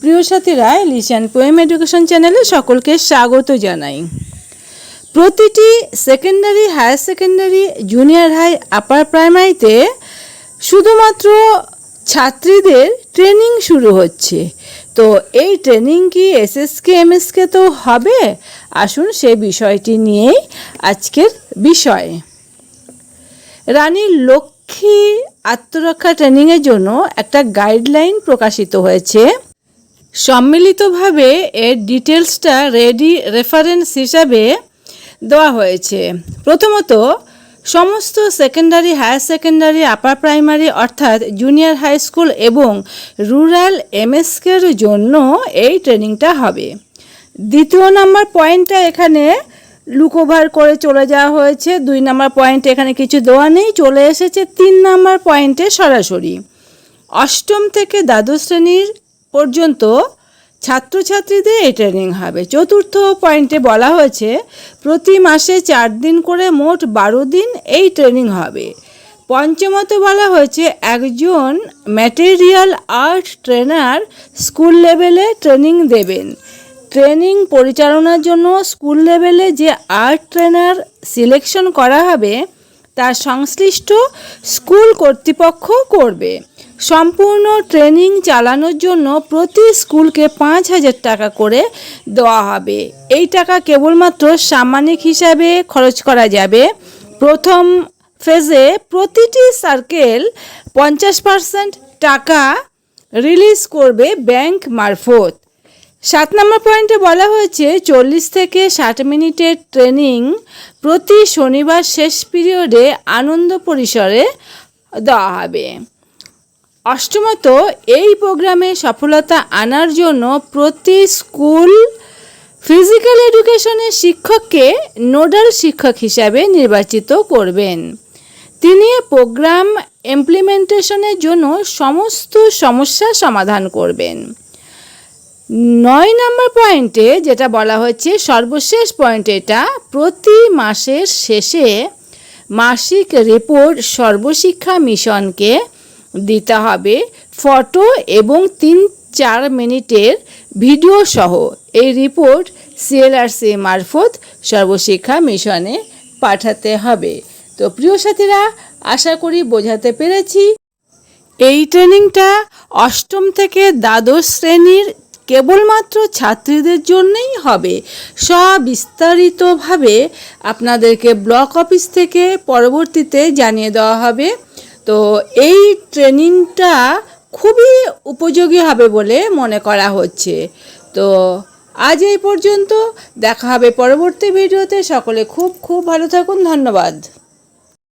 প্রিয় সাথীরা লিশান poem education চ্যানেলে সকলকে স্বাগত জানাই। প্রতিটি secondary higher secondary junior high upper প্রাইমারিতে শুধুমাত্র ছাত্রীদের ট্রেনিং শুরু হচ্ছে। তো এই ট্রেনিং কি এসএসকে এমএসকে তো হবে? আসুন সে বিষয়টি নিয়েই আজকের বিষয়। রানী লক্ষ্মী আত্মরক্ষা ট্রেনিংয়ের জন্য একটা গাইডলাইন প্রকাশিত হয়েছে। সম্মিলিতভাবে এর ডিটেলসটা রেডি রেফারেন্স হিসাবে দেওয়া হয়েছে। প্রথমত, সমস্ত secondary, higher secondary, upper primary অর্থাৎ জুনিয়র হাই স্কুল এবং রুরাল এমএসকের জন্য এই ট্রেনিংটা হবে। দ্বিতীয় নম্বর পয়েন্টটা এখানে লুকোভার করে চলে যাওয়া হয়েছে। দুই নম্বর পয়েন্টে এখানে কিছু দেওয়া নেই, চলে এসেছে। তিন নম্বর পয়েন্টে সরাসরি। অষ্টম থেকে দ্বাদশ শ্রেণির পর্যন্ত ছাত্রছাত্রীদের এই ট্রেনিং হবে। চতুর্থ পয়েন্টে বলা হয়েছে, প্রতি মাসে চার দিন করে মোট বারো দিন এই ট্রেনিং হবে। পঞ্চমতে বলা হয়েছে, একজন ম্যাটেরিয়াল আর্ট ট্রেনার স্কুল লেভেলে ট্রেনিং দেবেন। ট্রেনিং পরিচালনার জন্য স্কুল লেভেলে যে আর্ট ট্রেনার সিলেকশন করা হবে তার সংশ্লিষ্ট স্কুল কর্তৃপক্ষ করবে। সম্পূর্ণ ট্রেনিং চালানোর জন্য প্রতি স্কুলকে পাঁচ হাজার টাকা করে দেওয়া হবে। এই টাকা কেবলমাত্র সাম্মানিক হিসাবে খরচ করা যাবে। প্রথম ফেজে প্রতিটি সার্কেল পঞ্চাশ পার্সেন্ট টাকা রিলিজ করবে ব্যাংক মারফত। সাত নম্বর পয়েন্টে বলা হয়েছে, চল্লিশ থেকে ষাট মিনিটের ট্রেনিং প্রতি শনিবার শেষ পিরিয়ডে আনন্দ পরিসরে দেওয়া হবে। অষ্টমত, এই প্রোগ্রামে সফলতা আনার জন্য প্রতি স্কুল ফিজিক্যাল এডুকেশনের শিক্ষককে নোডাল শিক্ষক হিসাবে নির্বাচিত করবেন। তিনি প্রোগ্রাম ইমপ্লিমেন্টেশনের জন্য সমস্ত সমস্যার সমাধান করবেন। নয় নম্বর পয়েন্টে যেটা বলা হচ্ছে সর্বশেষ পয়েন্ট এটা, প্রতি মাসের শেষে মাসিক রিপোর্ট সর্বশিক্ষা মিশনকে দিতে হবে। ফটো এবং তিন চার মিনিটের ভিডিও সহ। এই রিপোর্ট সিএলআরসি মারফত সর্বশিক্ষা মিশনে পাঠাতে হবে। তো প্রিয় সাথীরা, আশা করি বোঝাতে পেরেছি। এই ট্রেনিংটা অষ্টম থেকে দ্বাদশ শ্রেণির কেবলমাত্র ছাত্রীদের জন্যই হবে। সবিস্তারিতভাবে আপনাদেরকে ব্লক অফিস থেকে পরবর্তীতে জানিয়ে দেওয়া হবে। তো এই ট্রেনিংটা খুবই উপযোগী হবে বলে মনে করা হচ্ছে। তো আজ এই পর্যন্ত দেখা হবে পরবর্তী ভিডিওতে। সকলে খুব খুব ভালো থাকুন। ধন্যবাদ।